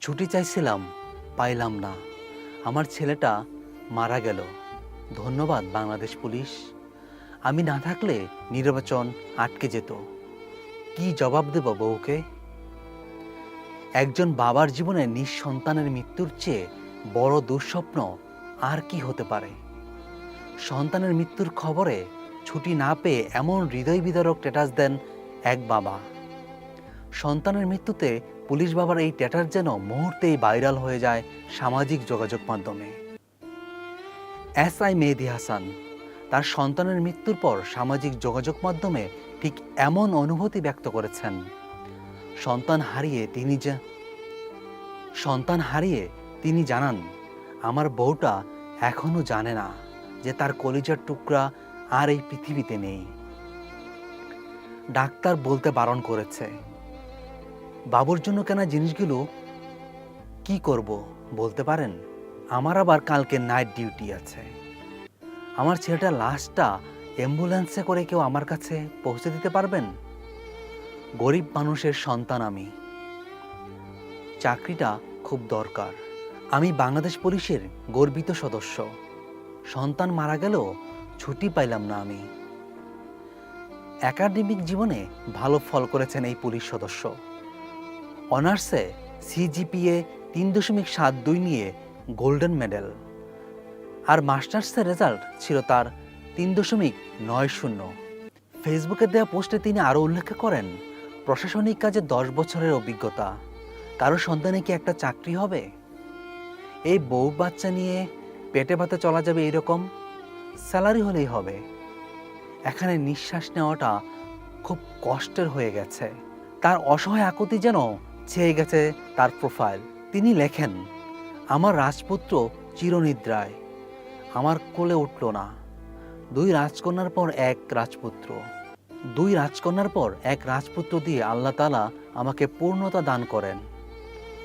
ছুটি চাইছিলাম, পাইলাম না। আমার ছেলেটা মারা গেল। ধন্যবাদ বাংলাদেশ পুলিশ। আমি না থাকলে নির্বাচন আটকে যেত। কি জবাব দেব বউকে? একজন বাবার জীবনে নিঃসন্তানের মৃত্যুর চেয়ে বড় দুঃস্বপ্ন আর কি হতে পারে? সন্তানের মৃত্যুর খবরে ছুটি না পেয়ে এমন হৃদয় বিদারক স্ট্যাটাস দেন এক বাবা। সন্তানের মৃত্যুতে পুলিশ বাবার এই ট্যাটার যেন মুহূর্তেই ভাইরাল হয়ে যায় সামাজিক যোগাযোগ মাধ্যমে। এস আই মেহেদি হাসান, তার সন্তানের মৃত্যুর পর সামাজিক যোগাযোগ মাধ্যমে ঠিক এমন অনুভূতি ব্যক্ত করেছেন। সন্তান হারিয়ে তিনি যে, সন্তান হারিয়ে তিনি জানান, আমার বউটা এখনও জানে না যে তার কলিজার টুকরা আর এই পৃথিবীতে নেই। ডাক্তার বলতে বারণ করেছে বাবুর জন্য কেনা জিনিসগুলো কি করব বলতে পারেন? আমার আবার কালকে নাইট ডিউটি আছে। আমার ছেলেটা লাশটা অ্যাম্বুলেন্সে করে কেউ আমার কাছে পৌঁছে দিতে পারবেন? গরিব মানুষের সন্তান আমি। চাকরিটা খুব দরকার। আমি বাংলাদেশ পুলিশের গর্বিত সদস্য। সন্তান মারা গেলেও ছুটি পাইলাম না আমি। একাডেমিক জীবনে ভালো ফল করেছেন এই পুলিশ সদস্য। অনার্সে সিজিপিএ তিন দশমিক সাত দুই নিয়ে গোল্ডেন মেডেল। আর মাস্টার্সের রেজাল্ট ছিল তার তিন দশমিক নয় শূন্য। ফেসবুকে দেওয়া পোস্টে তিনি আরও উল্লেখ করেন, প্রশাসনিক কাজে দশ বছরের অভিজ্ঞতা, কারও সন্তানে কি একটা চাকরি হবে? এই বউ বাচ্চা নিয়ে পেটে ভাতে চলা যাবে এরকম? স্যালারি হলেই হবে। এখানে নিঃশ্বাস নেওয়াটা খুব কষ্টের হয়ে গেছে। তার অসহায় আকুতি যেন ছেয়ে গেছে তার প্রোফাইল তিনি লেখেন, আমার রাজপুত্র চিরনিদ্রায়, আমার কোলে উঠল না। দুই রাজকন্যার পর এক রাজপুত্র। দুই রাজকন্যার পর এক রাজপুত্র দিয়ে আল্লাহ তালা আমাকে পূর্ণতা দান করেন।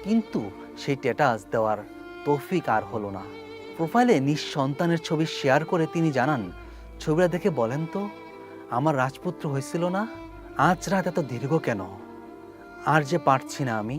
কিন্তু সেই স্ট্যাটাস দেওয়ার তৌফিক আর হলো না। প্রোফাইলে নিঃসন্তানের ছবি শেয়ার করে তিনি জানান, ছবিটা দেখে বলেন তো, আমার রাজপুত্র হয়েছিল না? আজ রাত এত দীর্ঘ কেন? আর যে পারছি না আমি